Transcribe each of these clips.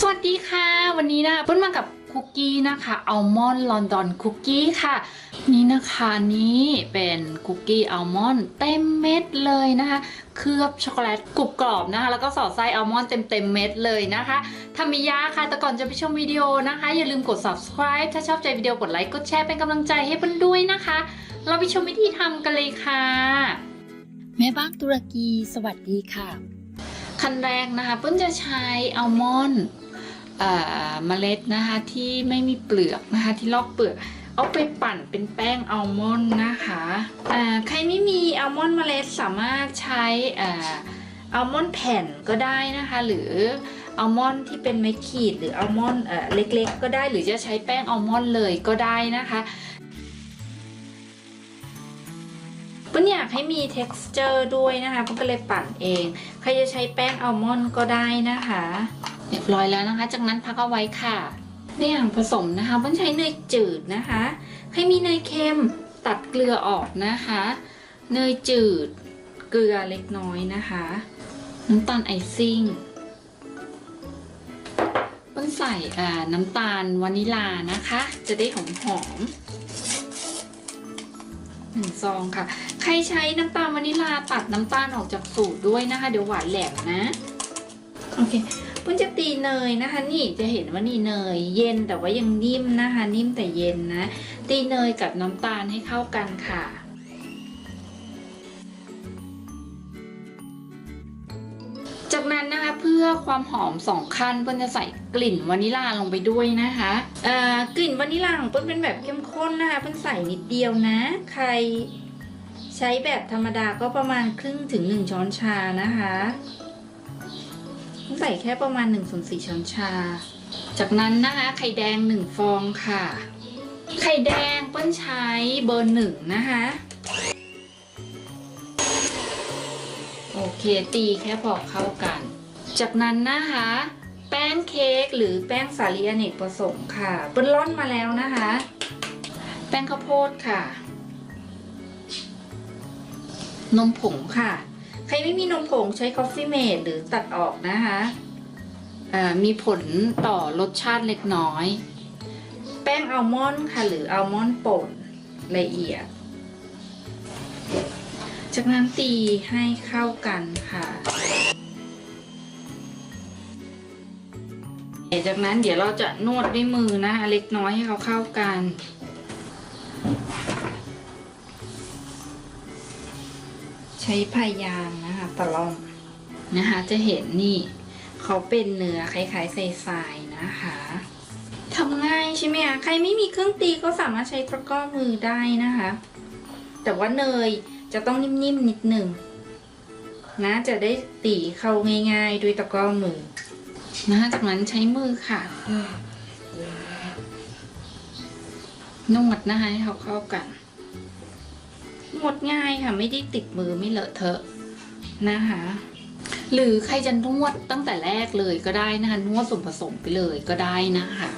สวัสดีค่ะ วันนี้นะเพิ่งมากับคุกกี้นะคะอัลมอนด์ลอนดอนคุกกี้ค่ะ นี่นะคะนี่เป็นคุกกี้อัลมอนด์เต็มเม็ดเลยนะคะ เคลือบช็อกโกแลตกรุบกรอบนะคะ แล้วก็สอดไส้อัลมอนด์เต็มเต็มเม็ดเลยนะคะทำมิยาค่ะ แต่ก่อนจะไปชมวิดีโอนะคะ อย่าลืมกด subscribe ถ้าชอบใจวิดีโอกดไลค์กดแชร์เป็นกำลังใจให้เพิ่นด้วยนะคะ เราไปชมวิธีทำกันเลยค่ะ แม่บ้านตุรกีสวัสดีค่ะ ขั้นแรกนะคะเปิ้ลจะใช้อัลมอนด์เมล็ดนะคะที่ไม่มีเปลือกนะคะที่ลอกเปลือกเอาไปปั่นเป็นแป้งอัลมอนด์นะคะใครไม่มีอัลมอนด์เมล็ดสามารถใช้อัลมอนด์แผ่นก็ได้นะคะ หรืออัลมอนด์ที่เป็นไม้ขีดหรืออัลมอนด์เล็กๆ ก็ได้หรือจะใช้แป้งอัลมอนด์เลยก็ได้นะคะ ปิ้ลอยากให้มี texture ด้วยนะคะปิ้ลก็เลยปั่นเอง ใครจะใช้แป้งอัลมอนด์ก็ได้นะคะเรียบร้อยแล้วนะคะ จากนั้นพักเอาไว้ค่ะ ในอย่างผสมนะคะปิ้ลใช้เนยจืดนะคะ ให้มีเนยเค็มตัดเกลือออกนะคะ เนยจืด เกลือเล็กน้อยนะคะ น้ำตาลไอซิ่งปิ้ลใส่น้ำตาลวานิลานะคะ จะได้หอมหอมหนึ่งซองค่ะ ใครใช้น้ำตาลวานิลาตัดน้ำตาลออกจากสูตรด้วยนะคะ เดี๋ยวหวานแหลมนะ โอเคเพิ่งจะตีเนยนะคะ นี่จะเห็นว่านี่เนย เย็นแต่ว่ายังนิ่มนะคะ นิ่มแต่เย็นนะ ตีเนยกับน้ำตาลให้เข้ากันค่ะจากนั้นนะคะเพื่อความหอมสองขั้นเปิ้ลจะใส่กลิ่นวานิลาลงไปด้วยนะคะกลิ่นวานิลาของเปิ้ลเป็นแบบเข้มข้นนะคะเปิ้ลใส่นิดเดียวนะ ใคร ใช้แบบธรรมดาก็ประมาณครึ่งถึงหนึ่งช้อนชานะคะใส่แค่ประมาณ1นส่วนสช้อนชา จากนั้นนะคะไข่แดง 1 ฟองค่ะ ไข่แดงเปิ้ลใช้เบอร์หนึ่งนะคะโอเคตีแค่พอเข้ากัน จากนั้นนะคะ แป้งเค้กหรือแป้งสาลีอเนกประสงค์ค่ะเปิ้ลร่อนมาแล้วนะคะ แป้งข้าวโพดค่ะ นมผงค่ะ ใครไม่มีนมผงใช้ Coffee Mate หรือตัดออกนะคะมีผลต่อรสชาติเล็กน้อย แป้งอัลมอนด์ค่ะ หรืออัลมอนด์ป่นละเอียด จากนั้นตีให้เข้ากันค่ะจากนั้นเดี๋ยวเราจะนวดด้วยมือนะคะเล็กน้อยให้เขาเข้ากัน ใช้พายางนะคะตะล่อมนะคะ จะเห็นนี่เขาเป็นเนื้อคล้ายๆใสๆนะคะทำง่ายใช่ไหมคะใครไม่มีเครื่องตีก็สามารถใช้ตะกร้อมือได้นะคะ แต่ว่าเนยจะต้องนิ่มๆนิดหนึ่งนะจะได้ตีเข้าง่าย ๆ ด้วยตะกร้อมือนะคะจากนั้นใช้มือค่ะนวดนะคะให้เขาเข้ากัน หมดง่ายค่ะ ไม่ได้ติดมือไม่เลอะเทอะนะคะ หรือใครจะนวดตั้งแต่แรกเลยก็ได้นะคะนวดส่วนผสมไปเลยก็ได้นะคะ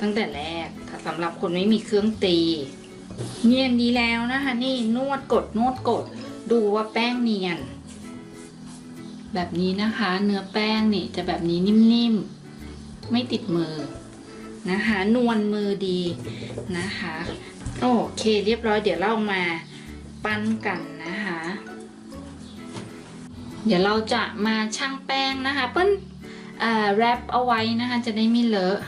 ตั้งแต่แรกถ้าสำหรับคนไม่มีเครื่องตีเนียนดีแล้วนะคะ นี่นวดกดนวดกด ดูว่าแป้งเนียน แบบนี้นะคะ เนื้อแป้งนี่จะแบบนี้นิ่มๆ ไม่ติดมือนะคะ นวลมือดีนะคะ โอเค เรียบร้อยเดี๋ยวเรามา ปั้นกันนะคะ เดี๋ยวเราจะมาชั่งแป้งนะคะ เปิ้ลอ่าแรปเอาไว้นะคะจะได้ไม่เลอะ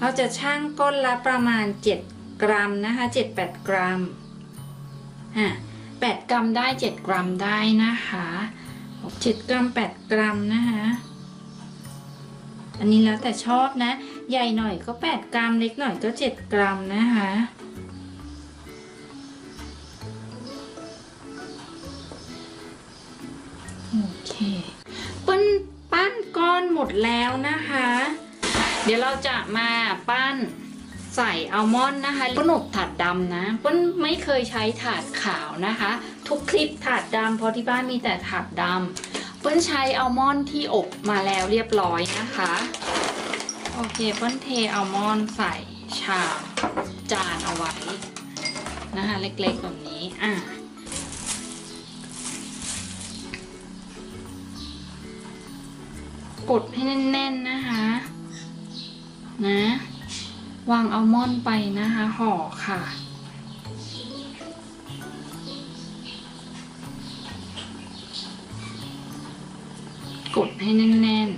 เราจะชั่งก้นละประมาณ 7 กรัมนะคะ 7-8 กรัมอะ8กรัมได้ 7 กรัมได้นะคะ7กรัม 8 กรัมนะคะอันนี้แล้วแต่ชอบนะ ใหญ่หน่อยก็ 8 กรัม เล็กหน่อยก็ 7 กรัมนะคะ ปั้นปั้นก้อนหมดแล้วนะคะ เดี๋ยวเราจะมาปั้นใส่อัลมอนด์นะคะป้นอบถาดดำนะป้นไม่เคยใช้ถาดขาวนะคะ ทุกคลิปถาดดำเพราะที่บ้านมีแต่ถาดดำปิ้ลใช้อัลมอนด์ที่อบมาแล้วเรียบร้อยนะคะ โอเคปิ้ลเทอัลมอนด์ใส่ชามจานเอาไว้นะคะ เล็กๆแบบนี้อะ กดให้แน่นๆนะคะ นะ วางอัลมอนด์ไปนะคะห่อค่ะกดให้แน่น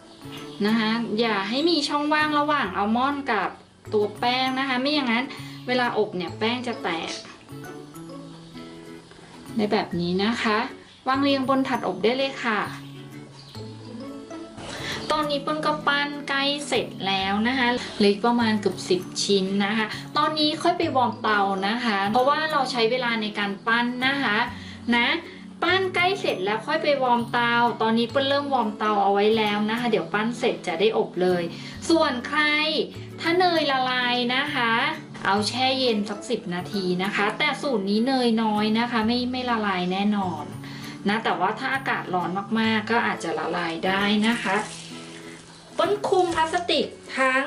ๆนะคะ อย่าให้มีช่องว่างระหว่างอัลมอนด์กับตัวแป้งนะคะ ไม่อย่างนั้นเวลาอบเนี่ยแป้งจะแตกในแบบนี้นะคะ วางเรียงบนถัดอบได้เลยค่ะ ตอนนี้เปิ้ลก็ปั้นใกล้เสร็จแล้วนะคะเหลืออกประมาณเกือบ10 ชิ้นนะคะ ตอนนี้ค่อยไปวอร์มเตานะคะ เพราะว่าเราใช้เวลาในการปั้นนะคะนะปั้นใกล้เสร็จแล้วค่อยไปวอร์มเตา ตอนนี้เปิ้ลเริ่มวอร์มเตาเอาไว้แล้วนะคะ เดี๋ยวปั้นเสร็จจะได้อบเลย ส่วนใคร ถ้าเนยละลายนะคะ เอาแช่เย็นสักสิบนาทีนะคะ แต่สูตรนี้เนยน้อยนะคะ ไม่ไม่ละลายแน่นอนนะแต่ว่าถ้าอากาศร้อนมากๆ ก็อาจจะละลายได้นะคะ ต้นคุมพลาสติกทั้ง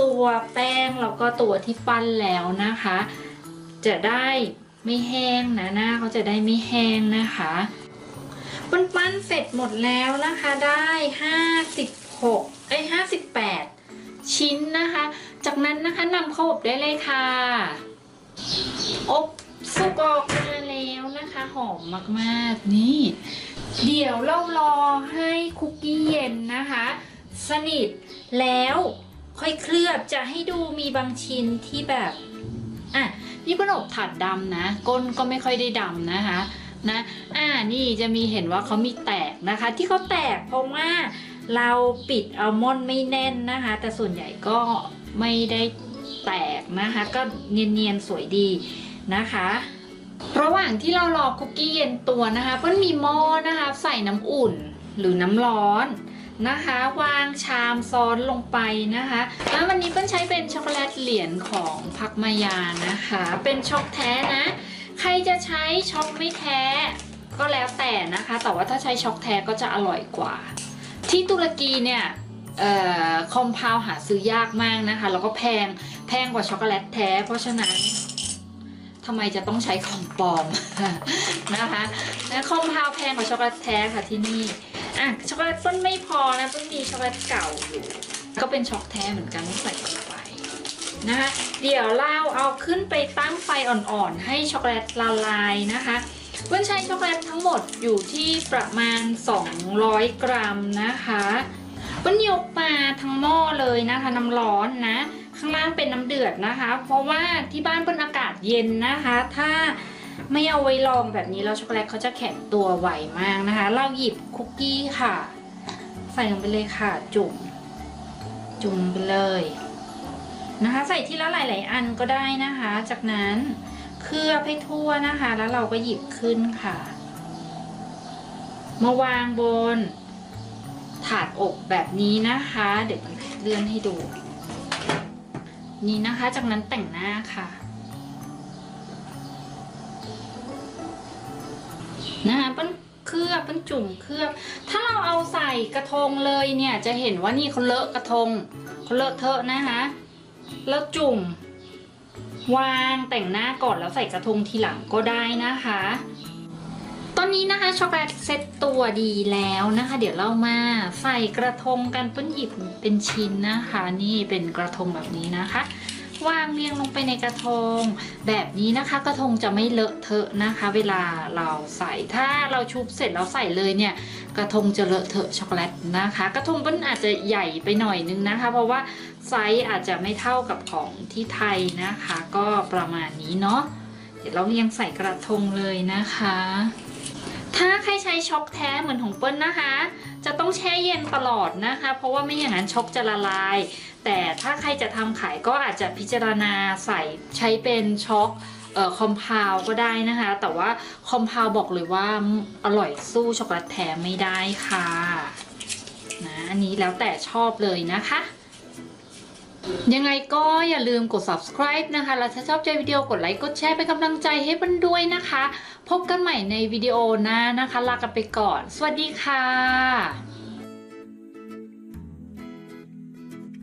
ตัวแป้งแล้วก็ตัวที่ปั้นแล้วนะคะ จะได้ไม่แห้งนะหน้าเขาจะได้ไม่แห้งนะคะปั้นปั้นเสร็จหมดแล้วนะคะได้ห้าสิบหกไอ้ห้าสิบแปดชิ้นนะคะ จากนั้นนะคะนำเข้าอบได้เลยค่ะ อบสุกออกมาแล้วนะคะหอมมากๆนี่ เดี๋ยวเรารอให้คุกกี้เย็นนะคะ สนิทแล้วค่อยเคลือบจะให้ดูมีบางชิ้นที่แบบอะนี่เป็นอบถาดดำนะ ก้นก็ไม่ค่อยได้ดำนะคะนะอ่านี่จะมีเห็นว่าเขามีแตกนะคะ ที่เขาแตกเพราะว่าเราปิดอัลมอนด์ไม่แน่นนะคะ แต่ส่วนใหญ่ก็ไม่ได้แตกนะคะ ก็เนียนๆสวยดีนะคะระหว่างที่เรารอคุกกี้เย็นตัวนะคะเปิ้ลมีหม้อนะคะ ใส่น้ำอุ่นหรือน้ำร้อน นะคะ วางชามซ้อนลงไปนะคะ แล้ววันนี้เปิ้ลใช้เป็นช็อกโกแลตเหรียญของพักมายานะคะ เป็นช็อกแท้นะ ใครจะใช้ช็อกไม่แท้ ก็แล้วแต่นะคะ แต่ว่าถ้าใช้ช็อกแท้ก็จะอร่อยกว่า ที่ตุรกีเนี่ยออคอมเพลหาซื้อยากมากนะคะ แล้วก็แพงแพงกว่าช็อกโกแลตแท้ เพราะฉะนั้นทำไมจะต้องใช้ของปลอมนะคะและคอมเพลแพงกว่าช็อกโกแลตแท้ค่ะที่นี่ อะช็อกโกแลตต้นไม่พอนะต้นมีช็อกโกแลตเก่าอยู่ก็เป็นช็อกแท้เหมือนกันต้องใส่ลงไปนะคะเดี๋ยวเราเอาขึ้นไปตั้งไฟอ่อนๆ ให้ช็อกโกแลตละลายนะคะเพื่อนใช้ช็อกโกแลตทั้งหมดอยู่ที่ประมาณ 200 กรัมนะคะเปิ้ลยกมาทั้งหม้อเลยนะคะน้ำร้อนนะ ข้างล่างเป็นน้ำเดือดนะคะ เพราะว่าที่บ้านเปิ้ลอากาศเย็นนะคะ ถ้า ไม่เอาไว้รองแบบนี้แล้วช็อกโกแลตเขาจะแข็งตัวไวมากนะคะ เราหยิบคุกกี้ค่ะ ใส่ลงไปเลยค่ะ จุ่ม จุ่มไปเลยนะคะ ใส่ที่ละหลาย ๆ อันก็ได้นะคะ จากนั้นเคลือบให้ทั่วนะคะ แล้วเราก็หยิบขึ้นค่ะ มาวางบน ถาดอบแบบนี้นะคะ เดี๋ยวเลื่อนให้ดู นี่นะคะ จากนั้นแต่งหน้าค่ะ นะคะเป็นเคลือบเป็นจุ่มเคลือบ ถ้าเราเอาใส่กระทงเลยเนี่ยจะเห็นว่านี่เขาเลอะกระทงเขาเลอะเทอะนะคะแล้วจุ่ม วางแต่งหน้าก่อนแล้วใส่กระทงทีหลังก็ได้นะคะตอนนี้นะคะช็อกโกแลตเซ็ตตัวดีแล้วนะคะ เดี๋ยวเรามาใส่กระทงกันเปิ้ลหยิบเป็นชิ้นนะคะ นี่เป็นกระทงแบบนี้นะคะ วางเรียงลงไปในกระทง แบบนี้นะคะกระทงจะไม่เลอะเทอะนะคะ เวลาเราใส่ถ้าเราชุบเสร็จแล้วใส่เลยเนี่ยกระทงจะเลอะเทอะช็อกโกแลตนะคะ กระทงมันอาจจะใหญ่ไปหน่อยนึงนะคะ เพราะว่าไซส์อาจจะไม่เท่ากับของที่ไทยนะคะ ก็ประมาณนี้เนาะเดี๋ยวเราเรียงใส่กระทงเลยนะคะ ช้ช็อกแท้เหมือนของเปิ้ลนะคะ จะต้องแช่เย็นตลอดนะคะ เพราะว่าไม่อย่างนั้นช็อกจะละลาย แต่ถ้าใครจะทำขายก็อาจจะพิจารณาใส่ใช้เป็นช็อกออคอมพาวก็ได้นะคะ แต่ว่าคอมพาวบอกเลยว่าอร่อยสู้ช็อกโกแลตแท้ไม่ได้ค่ะนะอันนี้แล้วแต่ชอบเลยนะคะ ยังไงก็อย่าลืมกด subscribe นะคะ แล้วถ้าชอบใจวิดีโอกดไลค์ กดแชร์เป็นกำลังใจให้มันด้วยนะคะ พบกันใหม่ในวิดีโอหน้านะคะ ลากันไปก่อน สวัสดีค่ะ